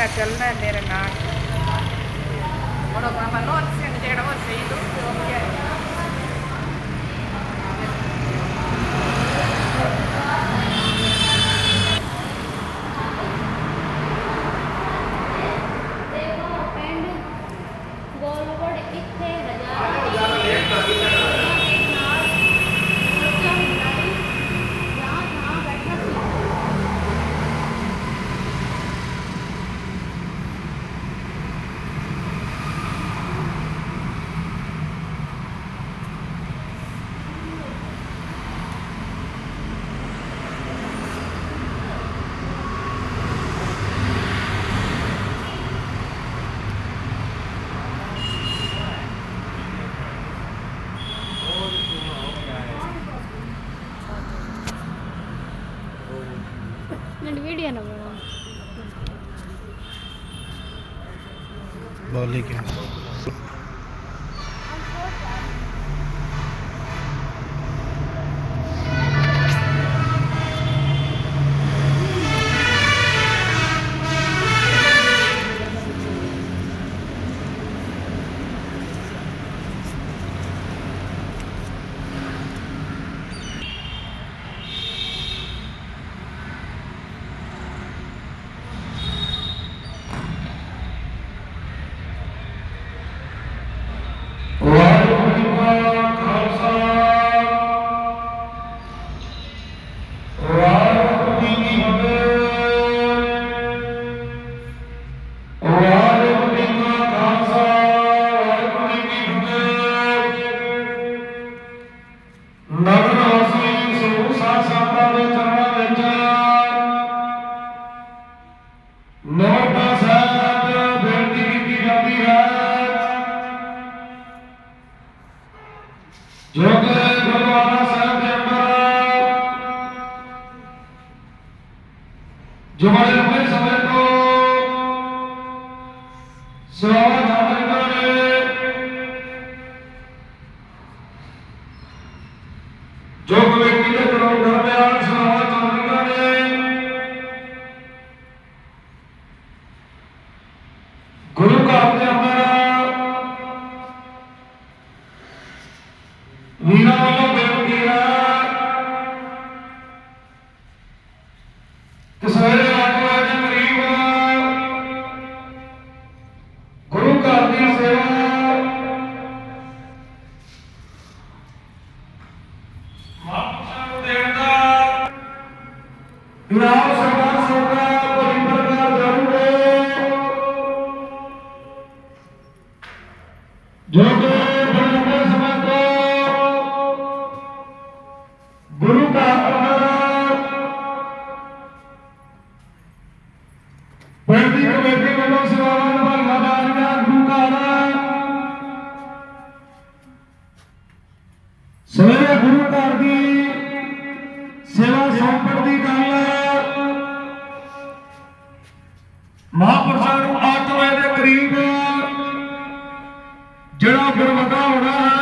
la celda de Renata. Video નો બોલી ગયા ਜੋ ਬੜੇ ਲੰਬੇ ਇਨਾਮ ਸਰਕਾਰ ਸਰਕਾਰ ਬੜੀ ਪ੍ਰਕਾਰ ਕਰੂਗੇ। ਜੋ ਕਿ ਬੜੇ ਲੰਬੇ ਗੁਰੂ ਘਰ ਅੰਦਰ ਕਮੇਟੀ ਵੱਲੋਂ ਸੇਵਾਵਾਂ ਨਿਭਾਈਆਂ ਜਾ ਗੁਰੂ ਘਰ ਸਵੇਰੇ ਗੁਰੂ ਘਰ ਦੀ ਸੇਵਾ ਸੌਂਪਣ ਦੀ ਗੱਲ ਮਹਾਂਪੁਰਸ਼ਾਂ ਨੂੰ 8 ਦੇ ਕਰੀਬ ਜਿਹੜਾ ਗੁਰਮਤਾ ਹੋਣਾ ਹੈ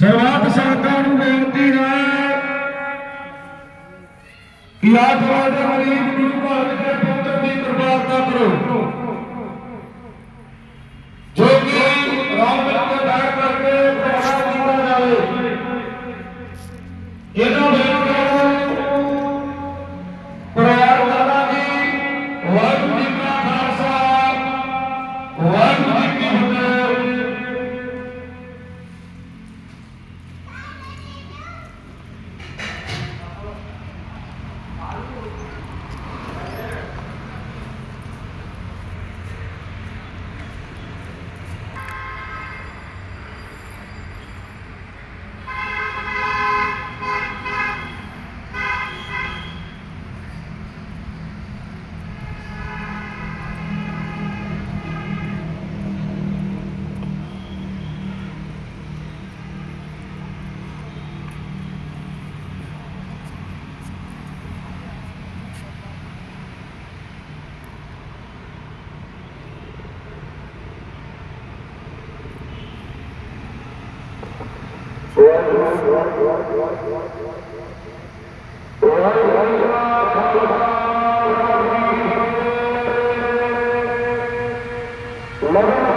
ਸਰਵਾਤ ਸੰਗਤਾਂ ਨੂੰ ਬੇਨਤੀ ਹੈ ਕਿ ਆਜ ਦੇ ਕਰੀਬ ਗੁਰੂ ਘਰ ਦੇ ਪੁੱਤਰ ਦੀ ਕਿਰਪਾਲਤਾ ਕਰੋ। ਜੋ ਕਿ ਰਾਮ ਮਿਲ ਕੇ ਬੈਠ ਕਰਕੇ ਪ੍ਰਵਾਨ ਕੀਤਾ ਜਾਵੇ। ਇਹਨਾਂ Love